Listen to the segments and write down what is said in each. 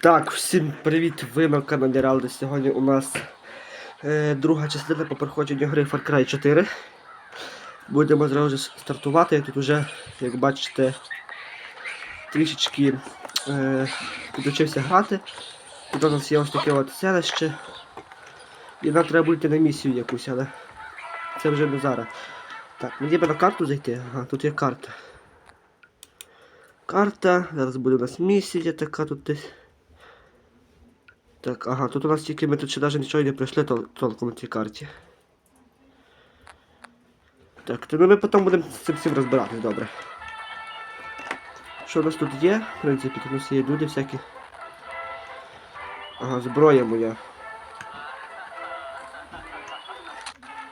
Так, всім привіт, ви на каналі Ралди. Сьогодні у нас е, друга частина по проходженню гри Far Cry 4. Будемо зразу стартувати. Я тут вже, як бачите, трішечки е, підучився грати. Тут у нас є ось таке от селище. І нам треба бути на місію якусь, але це вже не зараз. Так, мені би на карту зайти. Ага, тут є карта. Карта, зараз буде у нас місія така тут десь. Так, ага, тут у нас тільки ми тут ще навіть нічого не пройшли тол толком на цій карті. Так, то ми потім будемо з цим всім розбиратись, добре. Що у нас тут є? В принципі, тут у нас є люди всякі. Ага, зброя моя.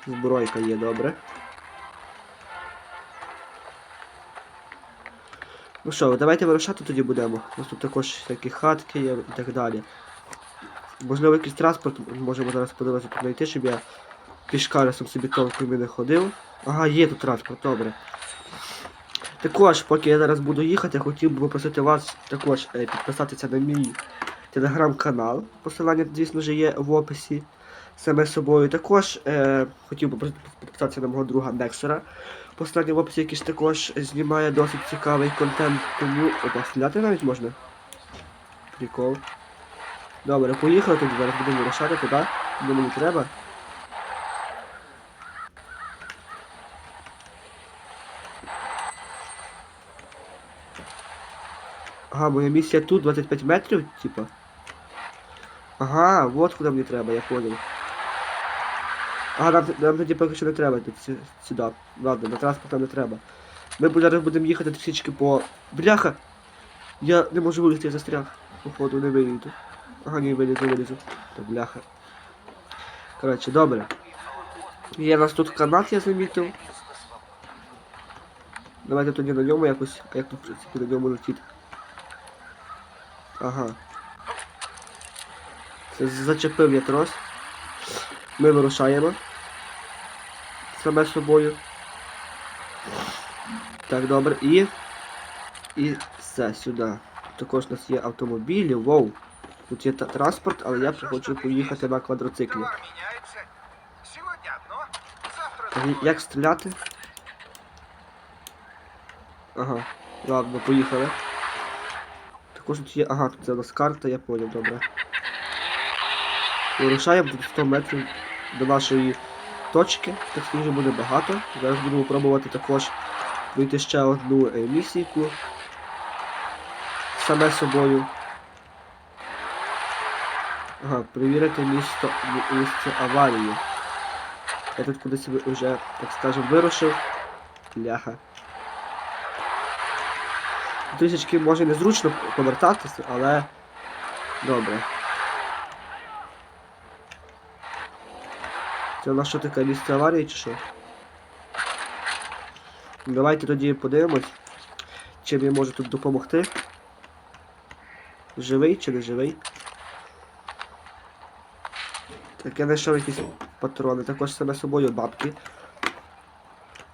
Збройка є, добре. Ну що, давайте вирушати тоді будемо. У нас тут також всякі хатки є і так далі. Можливо, якийсь транспорт можемо зараз подивитися знайти, щоб я пішкарисом собі толком не ходив. Ага, є тут транспорт, добре. Також, поки я зараз буду їхати, я хотів би попросити вас також е, підписатися на мій телеграм-канал. Посилання, звісно ж, є в описі саме собою. Також е, хотів би підписатися на мого друга Нексера. Посилання в описі, який ж також знімає досить цікавий контент, тому опа, навіть можна. Прикол. Добре, поїхали тоді, зараз будемо вирушати туди, де мені треба. Ага, моя місія тут 25 метрів, типа. Ага, вот куди мені треба, я понял. Ага, нам, нам тоді поки що не треба тут сюди. Ладно, на транспорт нам не треба. Ми зараз будемо їхати трішечки по. Бляха! Я не можу вилізти, я застряг. Походу, не вилізу. Ага, не вилізу, вилізу. Та бляха. Коротше, добре. Є у нас тут канат, я замітив. Давайте тоді на ньому якось. А як тут в принципі на ньому летіти? Ага. Це зачепив я трос. Ми вирушаємо. Саме собою. Так, добре. І. І все, сюди. Також у нас є автомобілі, воу. Тут є транспорт, але я хочу поїхати на квадроциклі. Як стріляти? Ага, ладно, поїхали. Також тут є. Ага, тут це у нас карта, я понял, добре. Вирушаємо тут 100 метрів до нашої точки, так скажу, буде багато. Зараз будемо пробувати також пройти ще одну е, місійку. Саме собою. Ага, перевірити місто, місце аварії. Я тут кудись ви- вже, так скажем, вирушив. Ляха. Трішечки може незручно повертатися, але добре. Це у нас що таке місце аварії чи що? Давайте тоді подивимось, чим я можу тут допомогти. Живий чи не живий? Так, я знайшов якісь патрони, також саме собою бабки.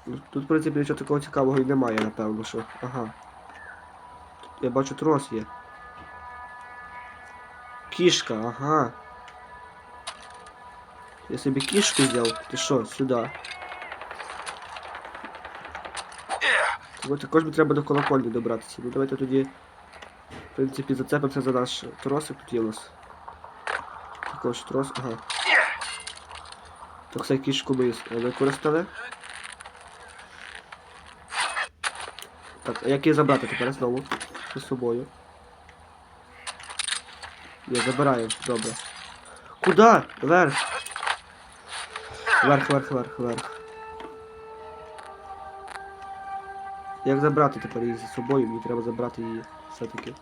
Ну, Тут, в принципі, нічого такого цікавого і немає, напевно, що. Ага. Я бачу трос є. Кішка, ага. Я собі кішку взяв. Ти що, сюди. Тому також мені треба до колокольні добратися. Ну давайте тоді, в принципі, зацепимося за наш тросик. Тут є у нас. Також трос, ага. Так все кішку ми використали. Так, а як її забрати тепер знову? З собою. Я забираю, добре. Куда? Вверх. Вверх, вверх, вверх, вверх. Як забрати тепер її з собою? Мені треба забрати її все-таки.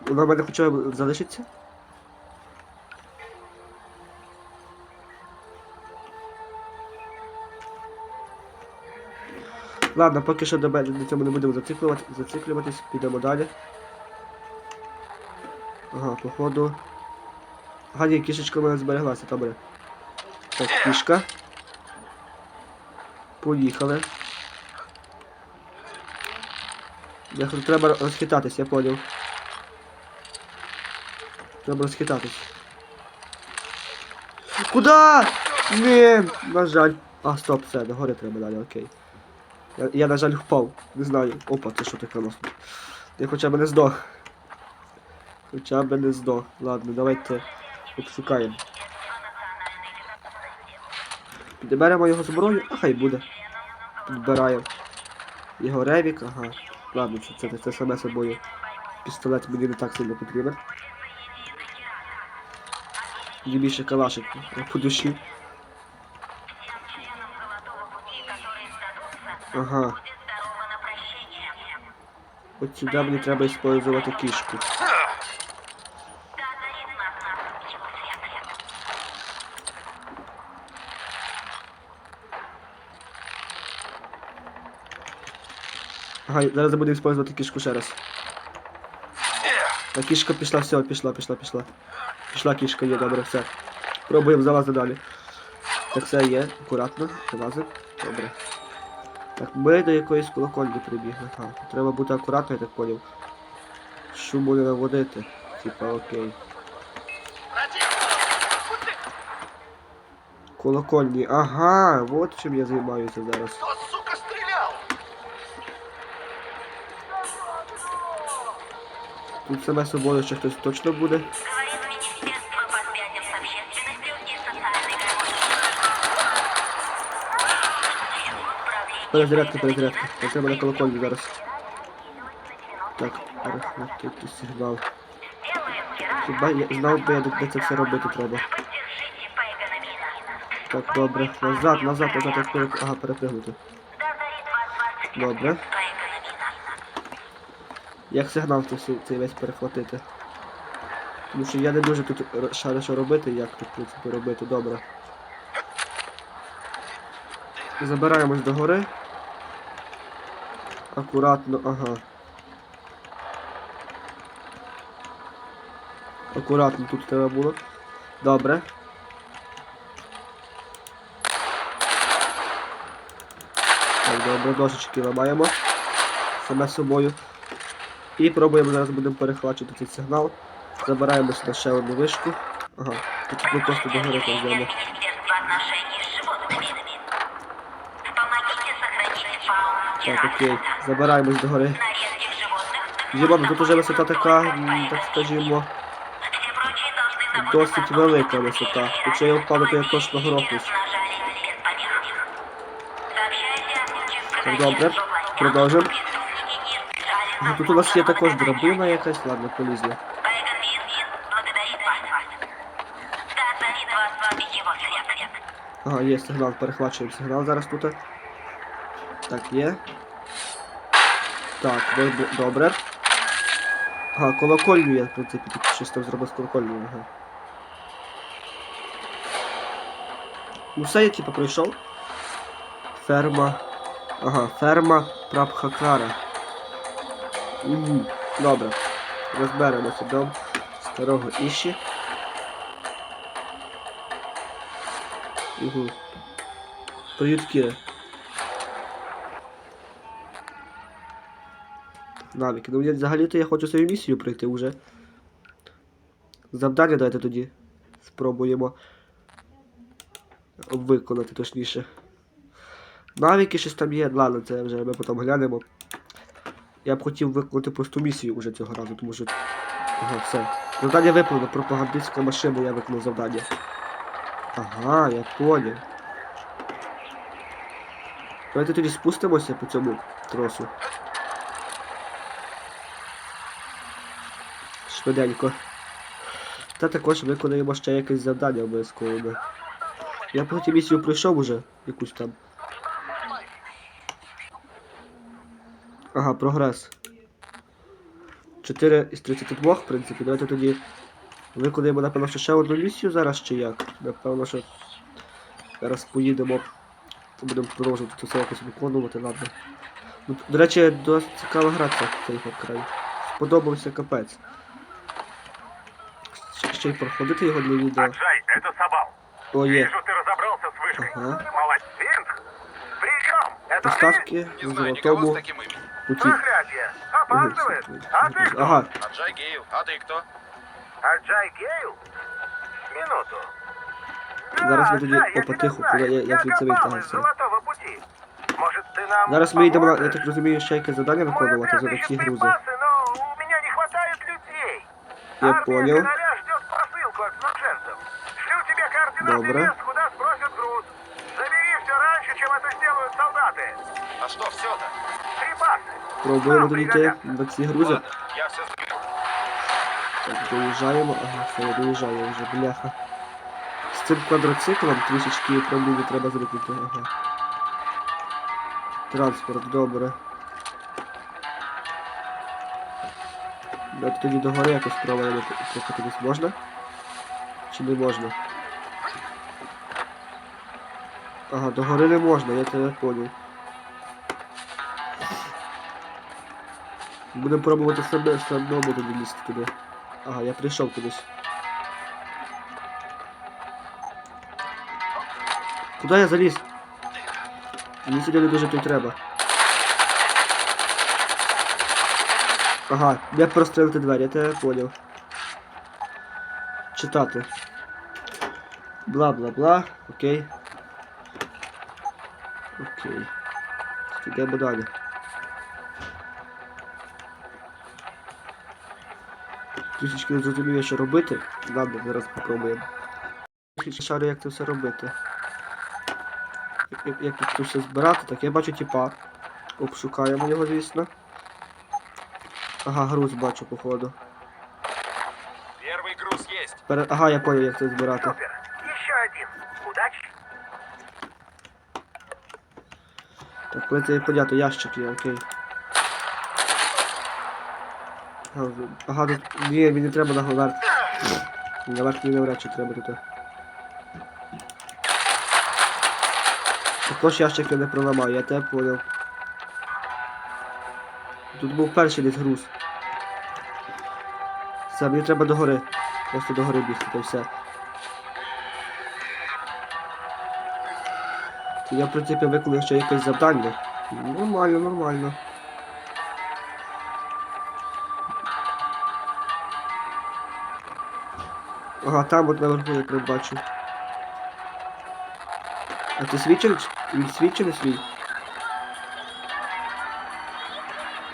Вона в мене хоча б залишиться? Ладно, поки що до мене на цьому не будемо зациклювати, зациклюватись, підемо далі. Ага, походу. Ага, ні, кішечка в мене збереглася, добре. Так, кішка. Поїхали. Треба розхитатись, я поняв. Треба розхитатись. Куда? Ні, на жаль. А, стоп, все, догори треба далі, окей. Я, я, на жаль, впав. Не знаю. Опа, це що таке нас? Я хоча б не здох. Хоча б не здох. Ладно, давайте обшукаємо. Підберемо його зброю, а хай буде. Підбираємо. Його ревік, ага. Ладно, це, це, це саме собою. Пістолет мені не так сильно потрібен. Мені більше калашик по душі. Ага. От сюди мені треба використовувати кішку. Ага, зараз будемо використовувати кішку ще раз. А кішка пішла, все, пішла, пішла, пішла. Пішла кішка, є, добре, все. Пробуємо залазити далі. Так, все є, акуратно, залазимо. Добре. Так, ми до якоїсь колокольні прибігли. Ага, треба бути акуратно, я так поняв. Шуму не наводити. Типа, окей. Колокольні. Ага, от чим я займаюся зараз. Тут саме собою ще хтось точно буде. Перезарядка, перезарядка. Я треба на колокольні зараз. Так, перехватити сигнал. Хіба я знав би я, де це все робити треба. Так, добре. Назад, назад, назад, як пере... Ага, перепригнути. Дозорит вас 20 Добре. Як сигнал цей весь перехватити? Тому що я не дуже тут шарю, що робити, як тут, в принципі, робити, добре. Забираємось до гори. Акуратно, ага. Акуратно тут треба було. Добре. Так, добре, дошечки ламаємо. Саме собою. І пробуємо зараз будемо перехвачувати цей сигнал. Забираємо сюди ще одну вишку. Ага, ми просто до гори йдемо. Так, окей. Тирасполя. Забираємось до гори. На редких животных Єбано, тут уже висота така, м, так скажімо, Все прочие должны досить заботиться о велика том, висота. чтобы Якщо я впаду, то я точно не грохнусь. размножались без помех. Сообщайте о случаях Так, происшествий добре. в областях, Продовжимо. преступники не избежали Ну, тут у нас є також наказания. драбина якась, ладно, полізли. Байгонвинвин благодарит вас. Дозорит вас в его свет. Ага, є сигнал, перехвачуємо сигнал зараз тут. Так, є. Так, добре. Ага, колокольню я, в принципі, тут там зробив з колокольню, ага. Ну все, я типу пройшов. Ферма. Ага, ферма Прабхакара. Угу, добре. Розберемося дом старого Іші. Угу. Приют Кіри. Навіки. Ну взагалі-то я хочу свою місію пройти вже. Завдання дайте тоді. Спробуємо виконати точніше. Навіки щось там є, ладно, це вже ми потім глянемо. Я б хотів виконати просту місію уже цього разу, тому що. Ага, все. Завдання виконано, пропагандистська машина, я виконав завдання. Ага, я понял. Давайте тоді спустимося по цьому тросу. Швиденько. Та також виконаємо ще якесь завдання обов'язково. Я потім місію пройшов уже, якусь там. Ага, прогрес. 4 із 32, в принципі. Давайте тоді виконаємо, напевно, ще одну місію зараз чи як. Напевно, що зараз поїдемо. Будемо продовжувати це все якось виконувати, ладно. Ну, до речі, досить цікава гра ця цей Cry. Сподобався капець. Ще- Ще й проходити його для відео. Аджай, это Сабал. О, є. Вижу, ты разобрался с вышкой. Ага. Молодец. Прием. Это ты? Поставки Не на знаю никого с золотому таким именем. путі. Проклятие. Опаздывает. А ты кто? Ага, Аджай Гейл. А ты кто? А Джай Гейл? Минуту. Зараз ми Да, тоді Джай, я потиху, тебя знаю. коли я- як Я від це Габал из витягнувся. Золотого пути. Может, ты нам Зараз ми йдемо, на- я поможешь? так розумію, ще яке завдання Мой виконувати отряд за ищет ці грузи. припасы, но у меня не хватает людей. Я Армия понял. тебе координаты Добро. мест, куда сбросят груз. Забери все раньше, чем это сделают солдаты. А что все-то? Припасы. Пробуємо Нам тоді йти пригодятся. на ці грузи. Ладно, я все заберу. Так, доїжджаємо. Ага, все, я доїжджаю вже, бляха. З цим квадроциклом трішечки проблеми треба зробити. Ага. Транспорт, добре. Давайте тоді до гори якось спробуємо прокатитись. Можна? Чи не можна? Ага, до гори не можна, я тебе понял. Будемо пробувати себе самому тоді лізти туди. Ага, я прийшов кудись. Куди я заліз? Мені сюди не дуже тут треба. Ага, де прострелити двері, я тебе поняв. Читати. Бла-бла-бла, окей. Окей. Йдемо далі. Трішечки не зрозумію, що робити. Ладно, зараз попробуємо. Трішечки шарю, як це все робити. Як, як, тут все збирати, так я бачу типа. Обшукаємо його, звісно. Ага, груз бачу, походу. Первый груз есть. Пере... Ага, я понял, як це збирати. В принципі, понятно, ящик є, окей. Ага, Ага. Ні, мені треба наверх. Наверх мені навряд чи треба тут. Також ящик я не проламаю, я тебе понял. Тут був перший десь груз. Все, мені треба до гори. Просто до гори бігти, та все. Я, в принципі, виконав ще якесь завдання. Нормально, нормально. Ага, там от наверху я прям бачу. А ти? Він свій свій?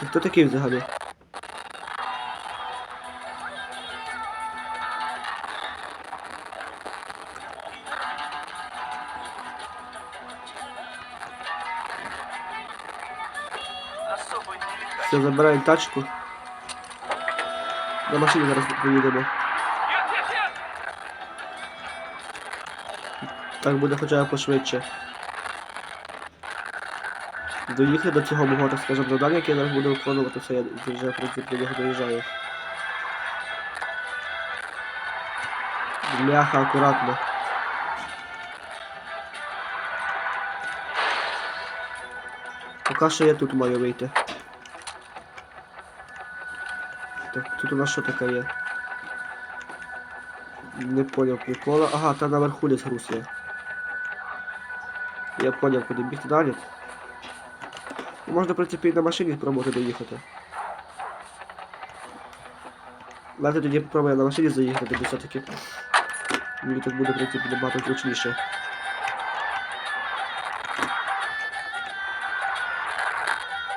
Ти хто такий взагалі? Все, забираємо тачку. На машині зараз поїдемо. Так буде хоча б пошвидше. Доїхати до цього мого, так скажемо, завдання, яке я зараз буду виконувати, все, я вже, в принципі, до нього доїжджаю. Бляха, акуратно. Поки що я тут маю вийти. Так, тут у нас що таке є? Не поняв прикола. Ага, там наверху десь груз є. Я поняв, куди бігти далі. Ну, Можна, в принципі, і на машині спробувати доїхати. Давайте тоді попробуємо на машині заїхати, бо все-таки. Мені так буде, в принципі, набагато зручніше.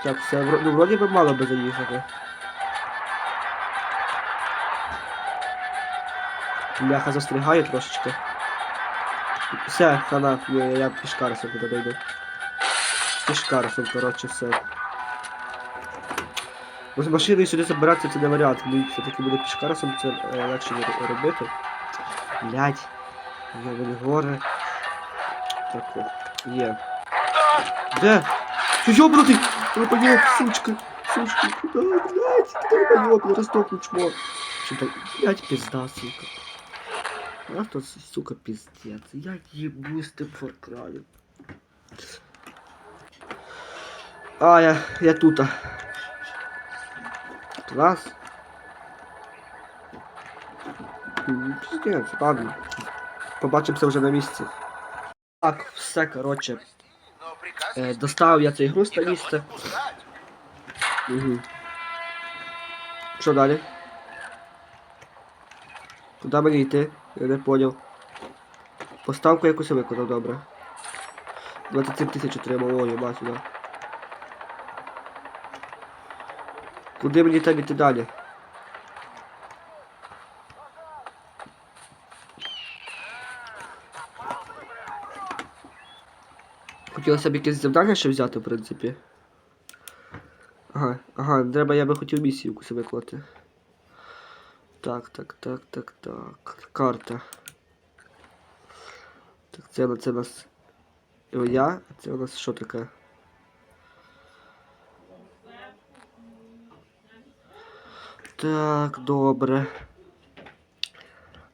Так, все, ну, вроді би мало би заїхати. Бляха застрягає трошечки. Все, хана, я, я пішкарсом туди дойду. Пішкарсом, коротше, все. Бо з машини сюди забиратися це не варіант. Мені все-таки буде пішкарсом, це е, легше ро- робити. Блять. Йовені гори. Так, є. Де? Йобнутий? Долбойоб, сучка, сучка, куда, блядь, долбойоб, я растопну чмо. Что-то, пизда, сука. Просто, сука, пиздец. Я ебусь Far Cry. А, я, я тут. М, Пиздец, ладно. Побачимося вже на місці. Так, все, приказ Е, доставив я цей груз на никого місце. Угу. Що далі? Куди мені йти? Я не поняв. Поставку якусь виконав, добре. 27 тисяч отримав, ой, бачу, да. Куди мені там іти далі? Хотілося б якесь завдання ще взяти, в принципі. Ага, ага, треба, я би хотів місію якусь виконати. Так, так, так, так, так. Карта. Так, це, це у нас я, це у нас що таке? Так, добре.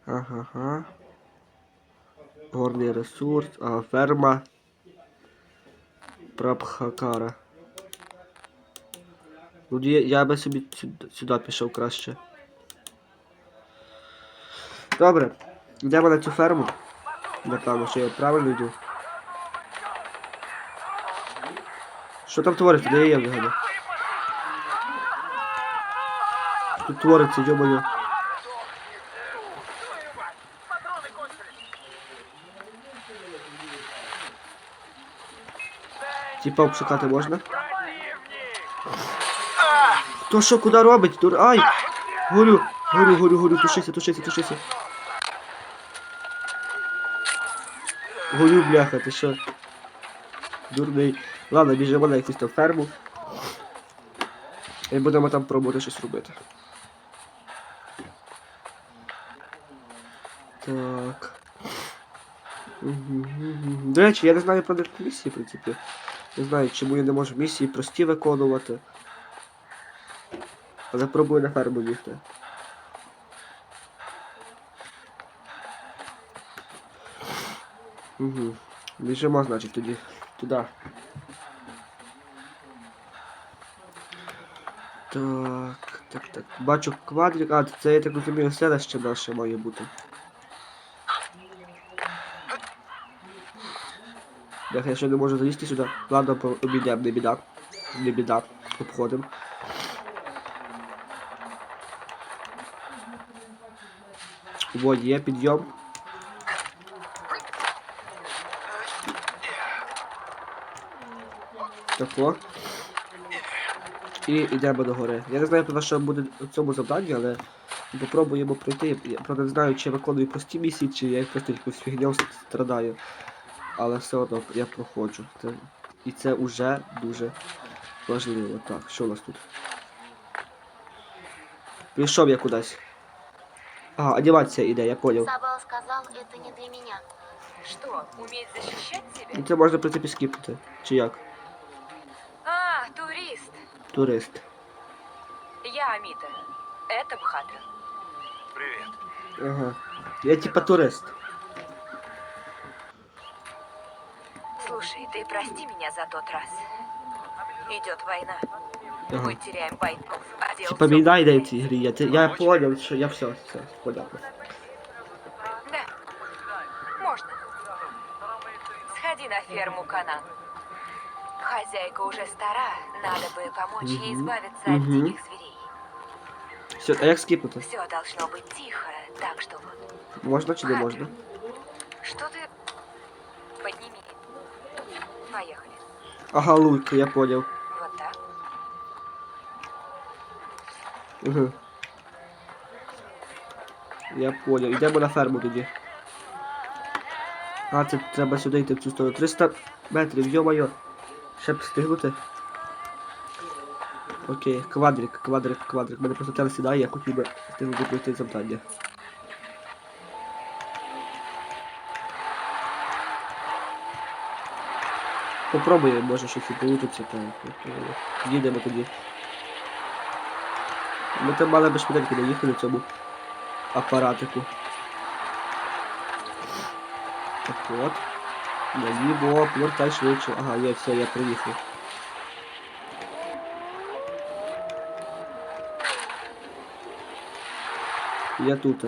Ага, ага. Горний ресурс, ага, ферма. Прабхакара. Ну, я би собі сюди, сюди пішов краще. Добре, йдемо на цю ферму. Напевно, що я правильно йду. Що там твориться? Де я взагалі? Тут твориться, йомою. Типа обшукати можна? Хто що куди робить? Дур... Ай! Горю, горю, горю, горю, тушися, тушися, тушися. Горю, бляха, ти що? Дурний. Ладно, біжимо на якусь там ферму. І будемо там пробувати щось робити. Так. До речі, я не знаю про них місії, в принципі. Не знаю, чому я не можу місії прості виконувати. Але пробую на ферму бігти. Угу. Біжимо, значить, тоді. Туди. Так, так, так. Бачу квадрик. А, це я так розумію, селище наше має бути. Бляха, я ще не можу залізти сюди. Ладно, обійдемо, не біда. Не біда. Обходимо. Вот, є підйом. Тако. І йдемо до гори. Я не знаю, що буде у цьому завданні, але попробуємо пройти. Я правда не знаю, чи я виконую прості місії, чи я просто якусь фігню страдаю. Але все одно я проходжу. Це... І це вже дуже важливо. Так, що у нас тут? Прийшов я кудись. Ага, одіватися іде, я поняв. Сабал сказал, это не для меня. Что, уметь защищать себя? І це можна, в принципі, скіпати. Чи як? А, турист. Турист. Я Амита. Это Бхадра. Привет. Ага. Я типа турист. Слушай, ты прости меня за тот раз. Идет война. Ага. Мы теряем бойцов. а дел Типа всё війна йде в быстрее. цій грі. Я, те- я поняв, що я все, все, понятно. Да. Можно. Сходи на ферму Канан. Хозяйка уже стара, надо бы помочь ей Мгм. избавиться Мгм. от диких зверей. Все, а як скіпнути? Все должно быть тихо, так что вот. Можна чи не можна? Что ты... Подними. Поехали. Ага, лук, я поняв. Вот так. Угу. Я поняв. Йдемо на ферму тоді. А, це треба сюди йти в цю сторону. 300 метрів, йо-моє. Ще б. Окей, квадрик, квадрик, квадрик. Мене просто теле сідає, я хотів би встигнути пройти завдання. Попробуємо, може щось і получиться, так. Їдемо тоді. Ми там мали би швиденько доїхати до цьому апаратику. Так от. Наліво, повертай швидше. Ага, є, все, я приїхав. Я тут.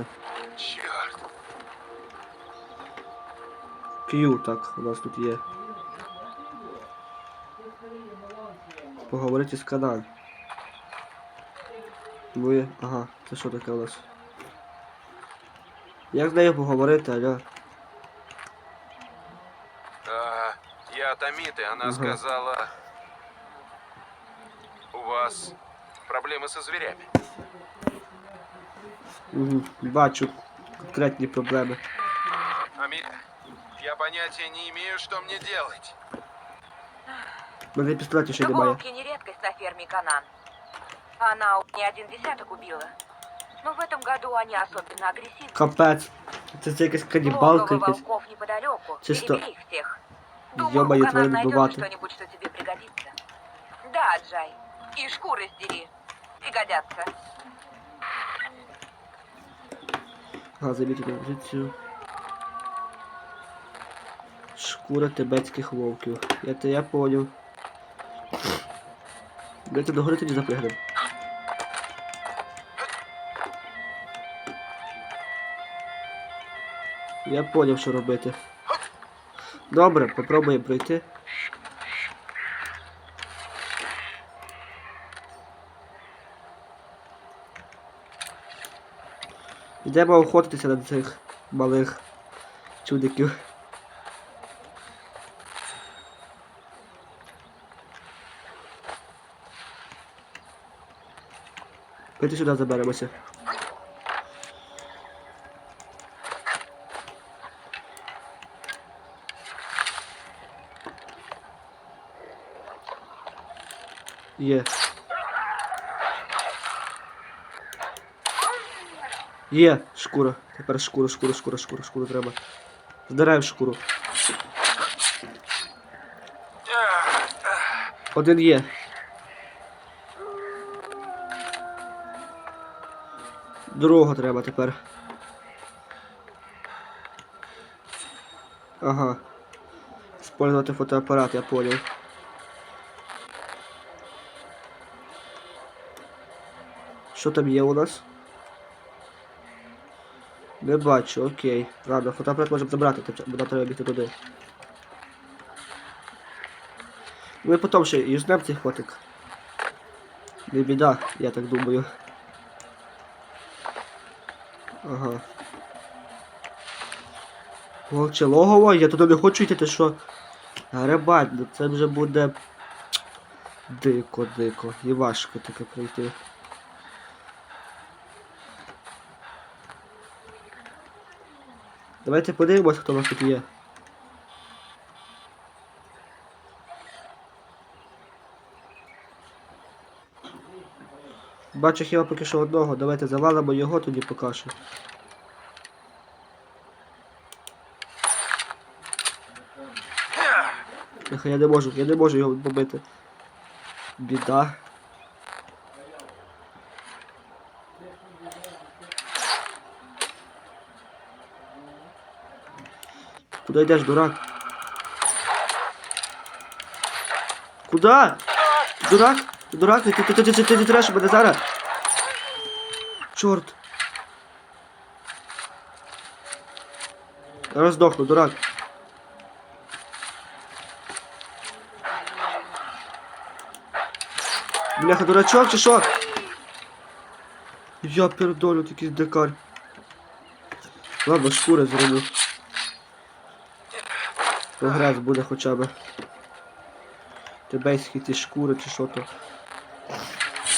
Черт. К'ю, так, у нас тут є. Поговорити з канал. Ну. Ага, це що таке у нас? Як з нею поговорити, алло? она Ага. сказала... У вас проблемы со зверями. Угу, бачу конкретні проблеми. Амита, я понятия не имею, что мне делать. У мене пістолетів ще немає. Волки не редкость на ферме Канан. Она не один десяток убила. Но в этом году они особенно агрессивны. Капець. Це, це якась канібалка Логово якась. волков неподалеку. Чисто. Перебери их всех. Думаю, Ё-моё, у Канан твою найдется бывату. что-нибудь, что тебе пригодится. Да, Джай. И шкуры сдери. Пригодятся. Ага, замітити позицію. Шкура тибетських вовків. Я те я поняв. Давайте до гори тоді запригнемо. Я поняв, що робити. Добре, попробуємо пройти. Йдемо охотитися на цих малих чудиків. Пойти сюди заберемося. Є. Є, шкура. Тепер шкуру, шкуру, шкуру, шкуру, шкуру треба. Здираємо шкуру. Один є. Другого треба тепер. Ага. Использувати фотоапарат, я понял. Що там є у нас? Не бачу, окей. Ладно, фотоапарат можемо забрати, нам треба бігти туди. Ми потім ще юзнем цей фотик. Не біда, я так думаю. Ага. Вовче логово, я туди не хочу йти, ти що? Гребать, ну це вже буде дико, дико. І важко таке пройти. Давайте подивимось, хто у нас тут є. Бачу хіба поки що одного. Давайте завалимо його, тоді покажу. Нехай я не можу, я не можу його побити. Біда. Куда йдеш, дурак? Куда? Дурак? Дурак? Ти, ти, ти, ти, ти, ти, ти треш мене зараз? Дурак. Бляха, дурачок чи що? Я передолю такий дикар. Ладно, шкури зроблю. Прогрес буде хоча б. Тибейські ті шкури чи що то.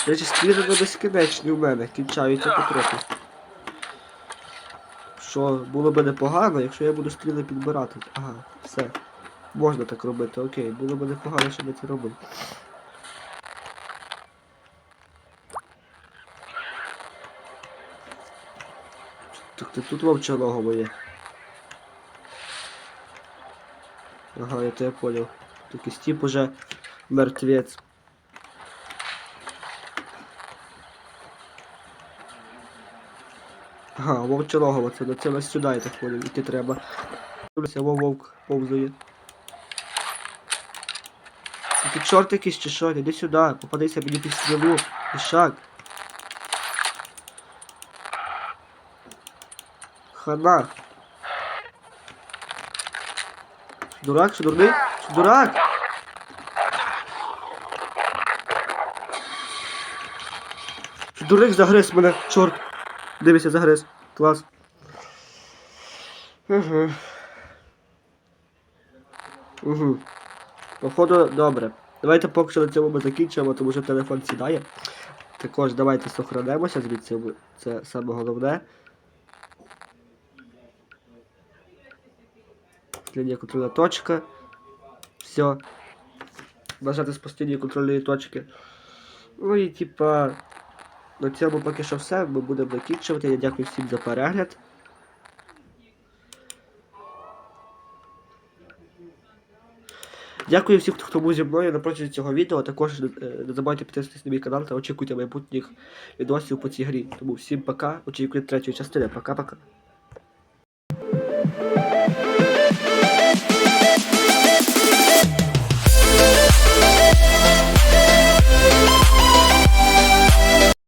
Речі, стріли не безкінечні у мене, кінчаються потроху. Що було б непогано, якщо я буду стріли підбирати. Ага, все. Можна так робити, окей. Було б непогано, щоб я це робив. Так ти тут вовча нога моє. Ага, это я понял. Тільки Стіп уже мертвець. Ага, вовча нога, це, це ось сюди, я так понял, іти треба. Дивлюся, вов вовк повзає. Ти чорт якийсь чи що? Іди сюди, попадися мені під стрілу. Ішак. Хана. Дурак, що дурний? Що дурак? Що дурник загриз мене, чорт. Дивися, загриз. Клас. Угу. Угу. Походу, добре. Давайте поки що на цьому ми закінчимо, тому що телефон сідає. Також давайте сохранимося звідси, це саме головне. Лінія контрольна точка. Все. Нажати з постійної контрольної точки. Ну і типа. На цьому поки що все. Ми будемо закінчувати. Я дякую всім за перегляд. Дякую всім, хто був зі мною на протязі цього відео. Також е, не забувайте підписатися на мій канал та очікуйте майбутніх відосів по цій грі. Тому всім пока. Очікуйте третьої частини. Пока-пока.